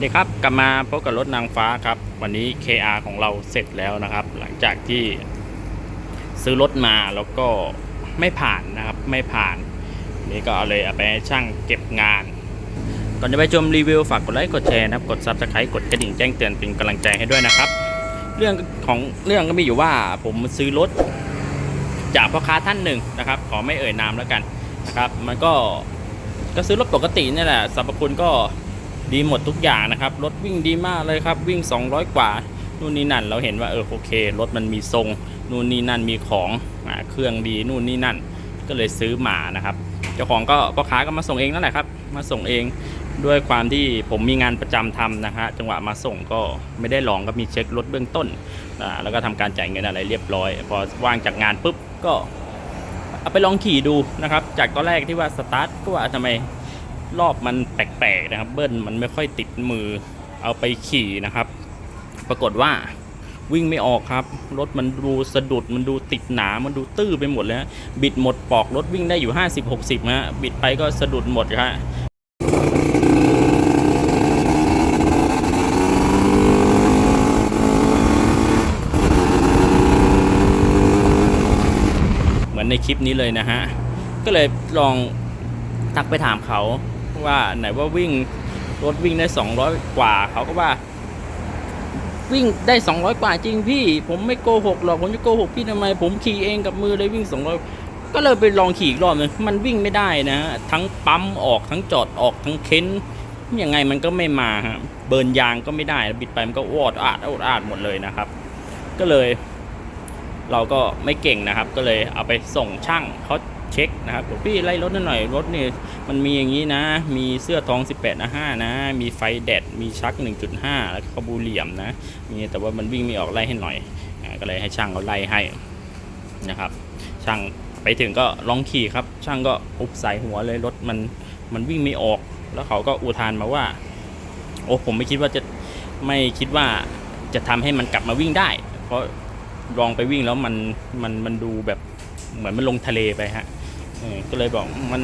สดีครับกลับมาพบกับรถนางฟ้าครับ วันนี้ KR ของเราเสร็จแล้วนะครับ หลังจากที่ซื้อรถมาแล้วก็ไม่ผ่านนะครับ ไม่ผ่าน นี่ก็เอาเลยเอาไปช่างเก็บงาน ก่อนจะไปชมรีวิวฝากกดไลค์กดแชร์นะครับ กด Subscribe กดกระดิ่งแจ้งเตือนเป็นกำลังใจให้ด้วยนะครับ เรื่องของเรื่องก็มีอยู่ว่าผมซื้อรถ จากพ่อค้าท่านหนึ่งนะครับ ขอไม่เอ่ยนามแล้วกันนะครับ มันก็ก็ซื้อรถปกตินี่แหละสรรพคุณก็ ดีหมดทุกอย่างนะครับ รถวิ่งดีมากเลยครับ วิ่ง 200 กว่า นู่นนี่นั่น เราเห็นว่าเออโอเค รถมันมีทรง นู่นนี่นั่นมีของอเครื่องดีนู่นนี่นั่น ก็เลยซื้อมานะครับ เจ้าของก็พ่อค้าก็มาส่งเองนั่นแหละครับ มาส่งเองด้วยความที่ผมมีงานประจำทำนะฮะจังหวะมาส่งก็ไม่ได้ลองก็มีเช็ครถเบื้องต้นแล้วก็ทำการจ่ายเงินอะไรเรียบร้อย พอว่างจากงานปุ๊บก็เอาไปลองขี่ดูนะครับ จากตอนแรกที่ว่าสตาร์ทก็ว่าทำไม รอบมันแปลกๆนะครับ เบิ้ลมันไม่ค่อยติดมือเอาไปขี่นะครับ ปรากฏว่าวิ่งไม่ออกครับ รถมันดูสะดุดมันดูติดหนา มันดูตื้อไปหมดเลยฮะบิดหมดปอกรถวิ่งได้อยู่ 50-60ฮะบิดไปก็สะดุดหมดฮะเหมือนในคลิปนี้เลยนะฮะ ก็เลยลองทักไปถามเขา ว่าไหนว่าวิ่งรถวิ่งได้ 200 กว่าเขาก็ว่า วิ่งได้ 200 กว่าจริงพี่ ผมไม่โกหกหรอกผมจะโกหกพี่ทำไม ผมขี่เองกับมือเลยวิ่ง 200 ก็เลยไปลองขี่อีกรอบนึงมันวิ่งไม่ได้นะฮะทั้งปั๊มออกทั้งจอดออกทั้งเค้นยังไงมันก็ไม่มาฮะเบิร์นยางก็ไม่ได้บิดไปมันก็วอดอาดอดอาดหมดเลยนะครับ ก็เลย เราก็ไม่เก่งนะครับ ก็เลยเอาไปส่งช่างเขา เช็คนะครับพี่ไล่รถหน่อยรถนี่มันมีอย่างนี้นะ มีเสื้อทอง 18นะ5นะ มีไฟแดด มีชัก 1.5 แล้วก็บูเหลี่ยมนะ มีแต่ว่ามันวิ่งไม่ออกไล่ให้หน่อยอก็เลยให้ช่างเขาไล่ให้นะครับ ช่างไปถึงก็ลองขี่ครับ ช่างก็อุบใส่หัวเลยรถมันมันวิ่งไม่ออก แล้วเขาก็อุทานมาว่า โอ้ผมไม่คิดว่าจะไม่คิดว่าจะทำให้มันกลับมาวิ่งได้ เพราะลองไปวิ่งแล้วมันมันมันดูแบบเหมือนมันลงทะเลไปฮะ ก็เลยบอกมัน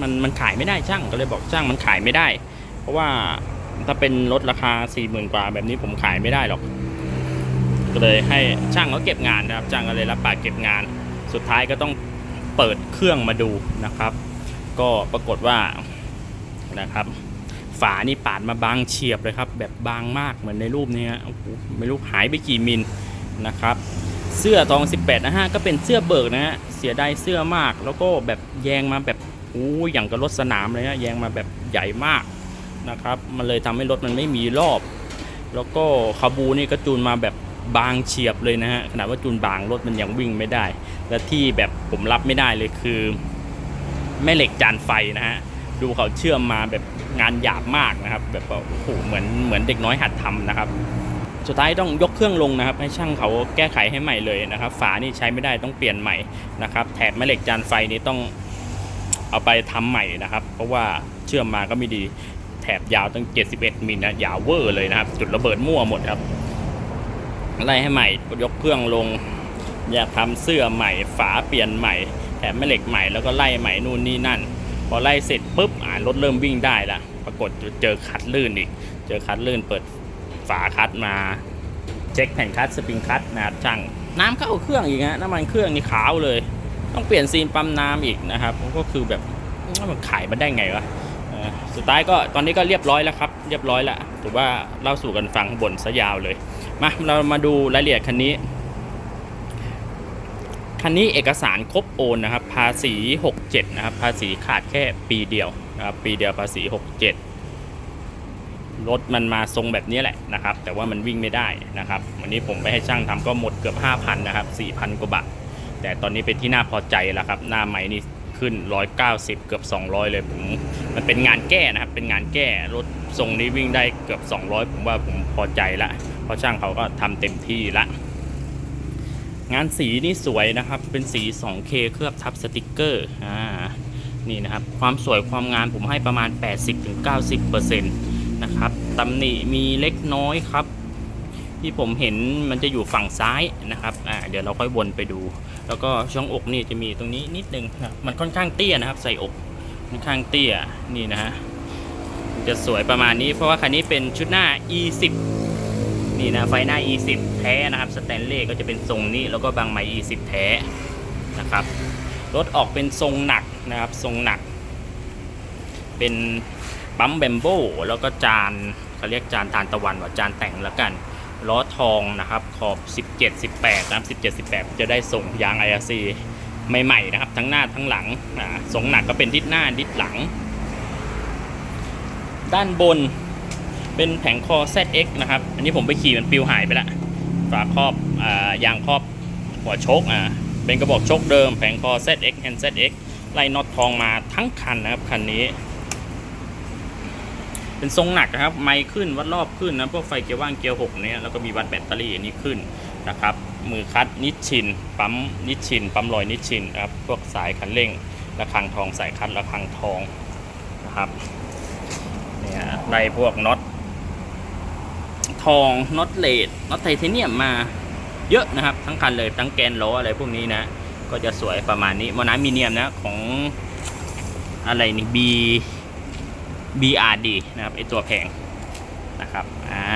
มันมันขายไม่ได้ช่างก็เลยบอกช่างมันขายไม่ได้ เพราะว่าถ้าเป็นรถราคา4ี่หมื่นกว่าแบบนี้ผมขายไม่ได้หรอก ก็เลยให้ช่างเขาเก็บงานนะครับช่างก็เลยรับปากเก็บงาน สุดท้ายก็ต้องเปิดเครื่องมาดูนะครับ ก็ปรากฏว่านะครับ ฝานี่ปาดมาบางเฉียบเลยครับ แบบบางมากเหมือนในรูปนี้ฮะโอ้โหไม่รู้หายไปกี่มิลนะครับ เสื้อทอง 18นะฮะก็เป็นเสื้อเบิกนะฮะเสียดายเสื้อมาก แล้วก็แบบแยงมาแบบอู้อย่างกับรถสนามเลยนะแยงมาแบบใหญ่มากนะครับมันเลยทำให้รถมันไม่มีรอบ แล้วก็คาบูนี่ก็จูนมาแบบบางเฉียบเลยนะฮะขนาดว่าจูนบางรถมันยังวิ่งไม่ได้ และที่แบบผมรับไม่ได้เลยคือ แม่เหล็กจานไฟนะฮะดูเขาเชื่อมมาแบบงานหยาบมากนะครับ แบบโอ้โหเหมือนเหมือนเด็กน้อยหัดทำนะครับ สุดท้ายต้องยกเครื่องลงนะครับ ให้ช่างเขาแก้ไขให้ใหม่เลยนะครับ ฝานี่ใช้ไม่ได้ต้องเปลี่ยนใหม่นะครับ แถบแม่เหล็กจานไฟนี่ต้องเอาไปทำใหม่นะครับ เพราะว่าเชื่อมมาก็ไม่ดีแถบยาวตั้ง 71มิลนะยาวเวอร์เลยนะครับ จุดระเบิดมั่วหมดครับไล่ให้ใหม่ยกเครื่องลง อยากทำเสื้อใหม่ ฝาเปลี่ยนใหม่แถบแม่เหล็กใหม่แล้วก็ไล่ใหม่นู่นนี่นั่น พอไล่เสร็จปุ๊บอ่ารถเริ่มวิ่งได้ละปรากฏเจอคัดลื่นอีก เจอคัดลื่นเปิด ฝาคัดมา เช็คแผ่นคัดสปริงคัดนะครับช่างน้ำเข้าเครื่องอีกฮะน้ำมันเครื่องนี่ขาวเลย ต้องเปลี่ยนซีนปั๊มน้ำอีกนะครับก็คือแบบมันขายมาได้ไงวะสุดท้ายก็ตอนนี้ก็เรียบร้อยแล้วครับ เรียบร้อยแล้วถือว่าเล่าสู่กันฟังบนซะยาวเลยมาเรามาดูรายละเอียดคันนี้คันนี้เอกสารครบโอนนะครับ ภาษี 67 นะครับ ภาษีขาดแค่ปีเดียวนะครับปีเดียวภาษี 67 รถมันมาทรงแบบนี้แหละนะครับ แต่ว่ามันวิ่งไม่ได้นะครับ วันนี้ผมไปให้ช่างทำก็หมดเกือบ 5,000 นะครับ 4,000 กว่าบาท แต่ตอนนี้เป็นที่น่าพอใจแล้วครับ หน้าใหม่นี่ขึ้น 190 เกือบ 200 เลยผมมันเป็นงานแก้นะครับ เป็นงานแก้รถทรงนี้วิ่งได้เกือบ 200 ผมว่าผมพอใจละ เพราะช่างเขาก็ทำเต็มที่ละ งานสีนี่สวยนะครับ เป็นสี 2K เคลือบทับสติกเกอร์อ่านี่นะครับ ความสวยความงามผมให้ประมาณ 80-90% นะครับตำหนิมีเล็กน้อยครับ ที่ผมเห็นมันจะอยู่ฝั่งซ้ายนะครับอ่าเดี๋ยวเราค่อยวนไปดู แล้วก็ช่องอกนี่จะมีตรงนี้นิดนึงนะครับมันค่อนข้างเตี้ยนะครับ ใส่อกค่อนข้างเตี้ยนี่นะฮะจะสวยประมาณนี้เพราะว่าคันนี้เป็นชุดหน้า E10 นี่นะไฟหน้า E10 แท้นะครับสแตนเลสก็จะเป็นทรงนี้แล้วก็บางไม้ E10 แท้นะครับรถออกเป็นทรงหนักนะครับ ทรงหนัก เป็น ปั๊มแบมโบแล้วก็จานเขาเรียกจานทานตะวันว่าจานแต่งแล้วกัน ล้อทองนะครับ ขอบ 17 18นะครับ17 18 จะได้ส่งยาง IRC ใหม่ๆนะครับ ทั้งหน้าทั้งหลังอ่าทรงหนักก็เป็นทิศหน้าทิศหลัง ด้านบนเป็นแผงคอ ZX นะครับ อันนี้ผมไปขี่มันปิวหายไปล้วฝาครอบอายางครอบหัวชคอ่าเป็นกระบอกชคเดิมแผงคอ ZX Hand ZX ไล่น็อตทองมาทั้งคันนะครับ คันนี้ เป็นทรงหนักนะครับ ไมค์ขึ้นวัดรอบขึ้นนะพวกไฟเกียร์ว่างเกียร์หกเนี้ยแล้วก็มีวัดแบตเตอรี่อันนี้ขึ้นนะครับมือคัดนิชชิน ปั๊มนิชชิน ปั๊มลอยนิชชินนะครับพวกสายคันเร่งระฆังทองสายคัดระฆังทองนะครับเนี่ยได้พวกน็อตทองน็อตเลดน็อตไทเทเนียมมาเยอะนะครับ ทั้งคันเลยทั้งแกนล้ออะไรพวกนี้นะ ก็จะสวยประมาณนี้โมนามีเนียมนะของอะไรนี่ B BRD นะครับไอตัวแพงนะครับอ่า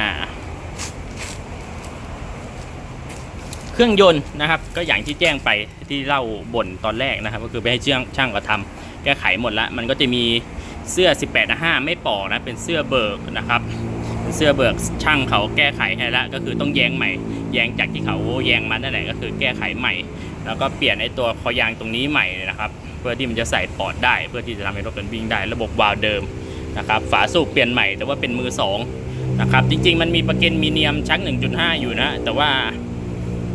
เครื่องยนต์นะครับ ก็อย่างที่แจ้งไปที่เล่าบ่นตอนแรกนะครับ ก็คือไปให้ช่างช่างก็ทำแก้ไขหมดละมันก็จะมีเสื้อ 18นะ5ไม่ปอกนะ เป็นเสื้อเบิกนะครับเป็นเสื้อเบิกช่างเขาแก้ไขให้ละก็คือต้องแยงใหม่ แยงจากที่เขาแยงมานั่นแหละก็คือแก้ไขใหม่ แล้วก็เปลี่ยนไอตัวคอยางตรงนี้ใหม่นะครับ เพื่อที่มันจะใส่ปอดได้ เพื่อที่จะทำให้รถมันวิ่งได้ ระบบวาล์วเดิม นะครับฝาสูบเปลี่ยนใหม่แต่ว่าเป็นมือสองนะครับจริงๆ มันมีประกันมีเนียมชัก 1.5 อยู่นะ แต่ว่า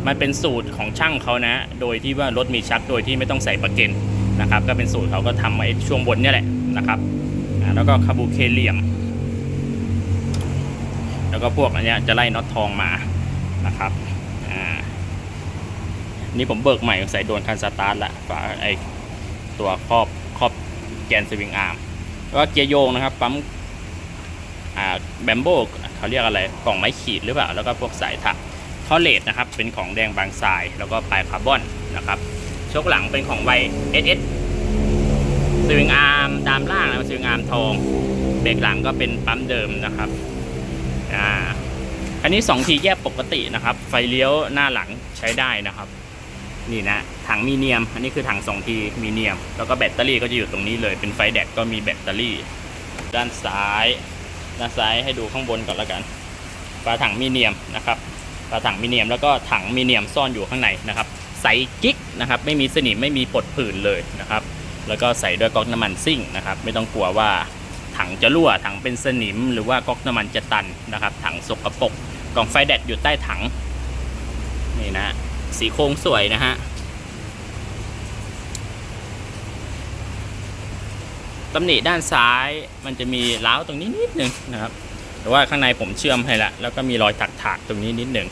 มันเป็นสูตรของช่างเขานะ โดยที่ว่ารถมีชักโดยที่ไม่ต้องใส่ประกันนะครับก็เป็นสูตรเขาก็ทำไอ้ช่วงบนเนี่ยแหละนะครับแล้วก็คาบูเคเลียม แล้วก็พวกอันเนี้ยจะไล่น็อตทองมานะครับอ่านี่ผมเบิกใหม่ใส่โดนคันสตาร์ทละฝาไอตัวครอบครอบแกนสวิงอาร์ม แล้วก็เกียร์โยงนะครับ ปั๊มอ่าแบมโบเขาเรียกอะไรกล่องไม้ขีดหรือเปล่า แล้วก็พวกสายถักข้อเลดนะครับ เป็นของแดงบางทราย แล้วก็ปลายคาร์บอนนะครับชคหลังเป็นของไวเอสเอสสวิงอาร์มดามล่างนะสวิงอาร์มทองเบรกหลังก็เป็นปั๊มเดิมนะครับอ่าอันนี้ 2 ทีแยกปกตินะครับ ไฟเลี้ยวหน้าหลังใช้ได้นะครับ นี่นะถังมีเนียม อันนี้คือถัง2ทีมีเนียม แล้วก็แบตเตอรี่ก็จะอยู่ตรงนี้เลย เป็นไฟแดดก็มีแบตเตอรี่ ด้านซ้าย ด้านซ้ายให้ดูข้างบนก่อนแล้วกันฝาถังมีเนียมนะครับฝาถังมีเนียมแล้วก็ถังมีเนียมซ่อนอยู่ข้างในนะครับ ใสกิ๊กนะครับ ไม่มีสนิมไม่มีปดผื่นเลยนะครับ แล้วก็ใส่ด้วยก๊อกน้ำมันซิ่งนะครับ ไม่ต้องกลัวว่าถังจะรั่ว ถังเป็นสนิม หรือว่าก๊อกน้ำมันจะตันนะครับ ถังสกปรกกล่องไฟแดดอยู่ใต้ถัง นี่นะ สีโค้งสวยนะฮะตำหนิด้านซ้ายมันจะมีเล้าตรงนี้นิดหนึ่งนะครับ แต่ว่าข้างในผมเชื่อมให้ละแล้วก็มีรอยถักๆตรงนี้นิดหนึ่ง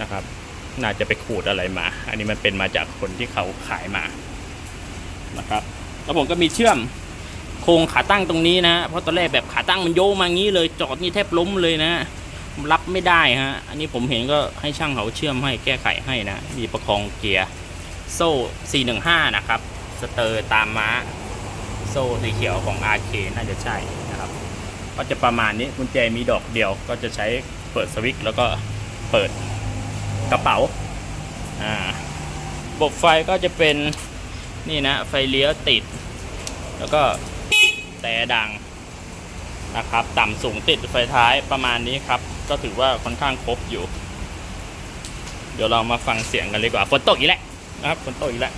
นะครับ น่าจะไปขูดอะไรมา อันนี้มันเป็นมาจากคนที่เขาขายมานะครับ แล้วผมก็มีเชื่อมโครงขาตั้งตรงนี้นะ เพราะตอนแรกแบบขาตั้งมันโยมางี้เลยจอดนี่แทบล้มเลยนะ รับไม่ได้ฮะ อันนี้ผมเห็นก็ให้ช่างเขาเชื่อมให้แก้ไขให้นะ มีประคองเกียร์ โซ่ 415 นะครับ สเตอร์ตามม้า โซ่สีเขียวของ RK น่าจะใช่นะครับ ก็จะประมาณนี้กุญแจมีดอกเดียว ก็จะใช้เปิดสวิตช์แล้วก็เปิดกระเป๋า อ่าระบบไฟก็จะเป็นนี่นะ ไฟเลี้ยวติด แล้วก็แต่ดังนะครับ ต่ำสูงติดไฟท้ายประมาณนี้ครับ ก็ถือว่าค่อนข้างครบอยู่ เดี๋ยวเรามาฟังเสียงกันเลยกว่าฝนตกอีกแล้วนะครับฝนตกอีกแล้ว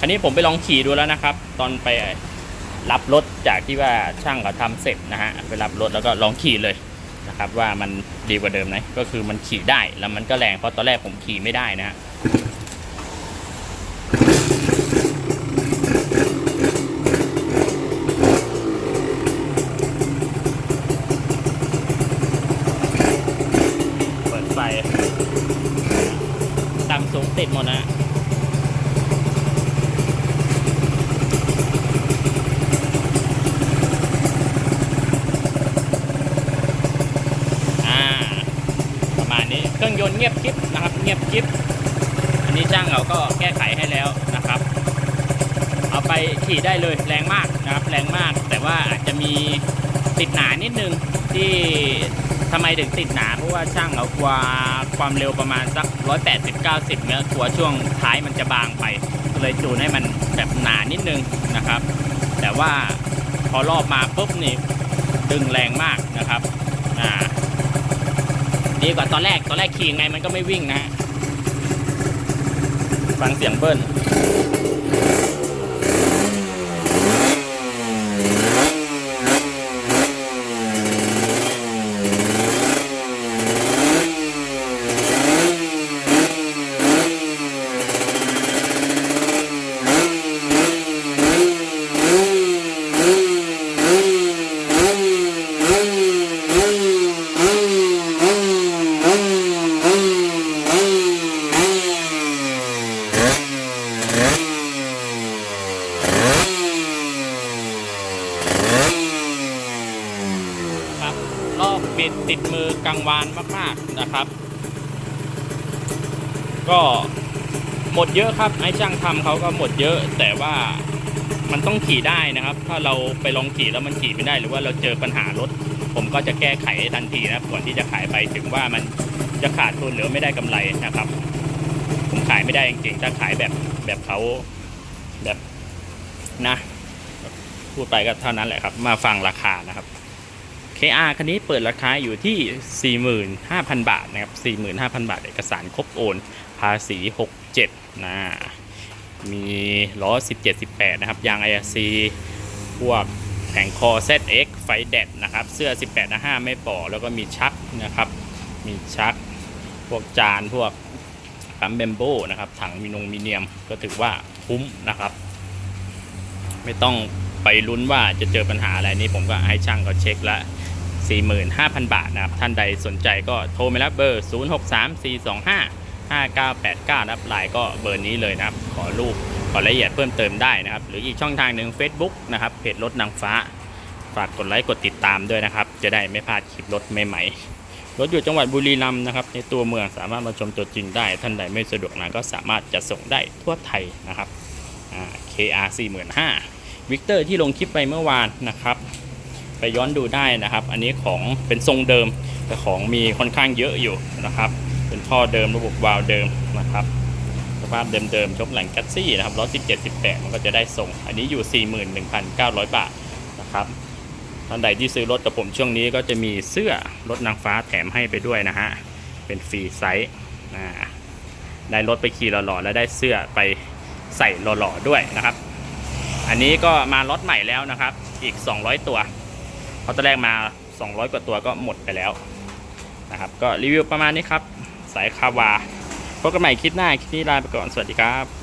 คันนี้ผมไปลองขี่ดูแล้วนะครับ ตอนไปรับรถจากที่ว่าช่างเขาทำเสร็จนะฮะไปรับรถแล้วก็ลองขี่เลยนะครับ ว่ามันดีกว่าเดิมไหมก็คือมันขี่ได้แล้วมันก็แรงเพราะตอนแรกผมขี่ไม่ได้นะฮะ เปิดไฟ ติดหมดนะอ่าประมาณนี้เครื่องยนต์เงียบกริบนะครับ เงียบกริบอันนี้ช่างเราก็แก้ไขให้แล้วนะครับ เอาไปขี่ได้เลยแรงมากนะครับ แรงมากแต่ว่าอาจจะมีติดหนานิดนึง ที่ทำไมถึงติดหนาเพราะว่าช่างเอากลัวความเร็วประมาณสัก 180 90 เนี่ยกลัวช่วงท้ายมันจะบางไปก็เลยจูนให้มันแบบหนานิดนึงนะครับ แต่ว่าพอรอบมาปุ๊บนี่ดึงแรงมากนะครับอ่าดีกว่าตอนแรกตอนแรกขี่ไงมันก็ไม่วิ่งนะฟังเสียงเบิ้ล ครับรอบบิดติดมือกลางวานมากๆนะครับ ก็หมดเยอะครับไอ้ช่างทำเขาก็หมดเยอะ แต่ว่ามันต้องขี่ได้นะครับ ถ้าเราไปลองขี่แล้วมันขี่ไม่ได้ หรือว่าเราเจอปัญหารถ ผมก็จะแก้ไขทันทีนะก่อนที่จะขายไปถึงว่ามันจะขาดทุนหรือไม่ได้กำไรนะครับ ผมขายไม่ได้จริงๆถ้าขายแบบแบบเขาแบบนะพูดไปก็เท่านั้นแหละครับ มาฟังราคานะครับ KR คันนี้เปิดราคาอยู่ที่ 45,000 บาทนะครับ 45,000 บาท เอกสารครบโอนาษี 67 นะ มีล้อ 17 18 นะครับ ยาง IRC พวกแผงคอ ZX ไฟแดดนะครับ เสื้อ 18 5 ไม่ปอแล้วก็มีชักนะครับ มีชัก พวกจาน พวกปั๊มเบมโบนะครับ ถังมินงมิเนียม ก็ถือว่าคุ้มนะครับ ไม่ต้องไปลุ้นว่าจะเจอปัญหาอะไรนี่ผมก็ให้ช่างก็เช็คละ45,000 บาทนะครับ ท่านใดสนใจก็โทรมารับเบอร์ 063425 5989นะครับไลน์ก็เบอร์นี้เลยนะครับ ขอรูปขอรายละเอียดเพิ่มเติมได้นะครับ หรืออีกช่องทางหนึ่ง Facebook นะครับเพจรถนางฟ้า ฝากกดไลค์กดติดตามด้วยนะครับ จะได้ไม่พลาดคลิปรถใหม่ๆ รถอยู่จังหวัดบุรีรัมย์นะครับ ในตัวเมืองสามารถมาชมตัวจริงได้ ท่านใดไม่สะดวกนะก็สามารถจะส่งได้ทั่วไทยนะครับ KR 45,000วิกเตอร์ที่ลงคลิปไปเมื่อวานนะครับ ไปย้อนดูได้นะครับ อันนี้ของเป็นทรงเดิมแต่ของมีค่อนข้างเยอะอยู่นะครับ เป็นท่อเดิมระบบวาล์วเดิมนะครับสภาพเดิมๆชกแหล่งกัตซี่นะครับล้อ17 18มันก็จะได้ส่ง อันนี้อยู่41,900บาทนะครับท่านใดที่ซื้อรถกับผมช่วงนี้ก็จะมีเสื้อรถนางฟ้าแถมให้ไปด้วยนะฮะ เป็นฟรีไซส์ได้รถไปขี่หล่อๆ แล้วได้เสื้อไปใส่หล่อๆ ด้วยนะครับ อันนี้ก็มาล็อตใหม่แล้วนะครับ อีก 200 ตัวเพราตอนแรกมา 200 กว่าตัวก็หมดไปแล้วนะครับ ก็รีวิวประมาณนี้ครับ สายคาวาพบกันใหม่คลิปหน้า คลิปนี้ลาไปก่อน สวัสดีครับ